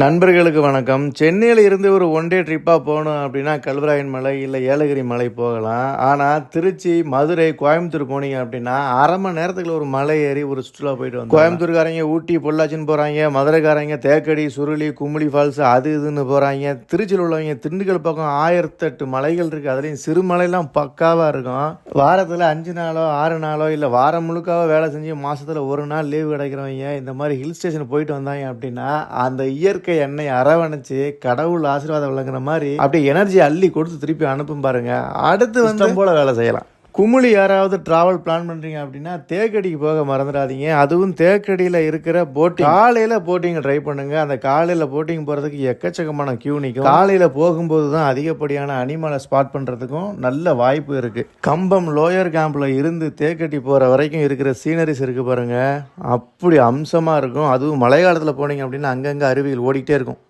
நண்பர்களுக்கு வணக்கம். சென்னையில் இருந்து ஒரு ஒன் டே ட்ரிப்பாக போகணும் அப்படின்னா கல்வராயன் மலை இல்லை ஏலகிரி மலை போகலாம். ஆனால் திருச்சி மதுரை கோயம்புத்தூர் போனீங்க அப்படின்னா அரை மணி நேரத்துக்கு ஒரு மலை ஏறி ஒரு சுற்றுலா போயிட்டு வந்து கோயம்புத்தூர்காரங்க ஊட்டி பொள்ளாச்சின்னு போகிறாங்க மதுரைக்காரங்க தேக்கடி சுருளி கும்மிளி ஃபால்ஸ் அது இதுன்னு போகிறாங்க திருச்சியில் உள்ளவங்க திண்டுக்கல் பக்கம் ஆயிரத்தெட்டு மலைகள் இருக்குது அதுலேயும் சிறுமலைலாம் பக்காவாக இருக்கும். வாரத்தில் அஞ்சு நாளோ ஆறு நாளோ இல்லை வாரம் முழுக்காவோ வேலை செஞ்சு மாதத்தில் ஒரு நாள் லீவு கிடைக்கிறவங்க இந்த மாதிரி ஹில் ஸ்டேஷன் போயிட்டு வந்தாங்க அப்படின்னா அந்த இயற்கை எண்ணெய் அரவணைச்சு கடவுள் ஆசீர்வாதம் விளங்குற மாதிரி அப்படியே எனர்ஜி அள்ளி கொடுத்து திருப்பி அனுப்பும் பாருங்க. அடுத்து வந்து போல வேலை செய்யலாம். குமுளி யாராவது டிராவல் பிளான் பண்ணுறீங்க அப்படின்னா தேக்கடிக்கு போக மறந்துடாதீங்க. அதுவும் தேக்கடியில் இருக்கிற போட்டிங் காலையில் போட்டிங் ட்ரை பண்ணுங்கள் அந்த காலையில் போட்டிங் போகிறதுக்கு எக்கச்சக்கமான கியூ நிற்கும் காலையில் போகும்போது தான் அதிகப்படியான அனிமலை ஸ்பாட் பண்ணுறதுக்கும் நல்ல வாய்ப்பு இருக்குது கம்பம் லோயர் கேம்பில் இருந்து தேக்கடி போகிற வரைக்கும் இருக்கிற சீனரிஸ் இருக்குது பாருங்கள் அப்படி அம்சமாக இருக்கும். அதுவும் மழை காலத்தில் போனீங்க அப்படின்னா அங்கங்கே அருவிகள் ஓடிக்கிட்டே இருக்கும்.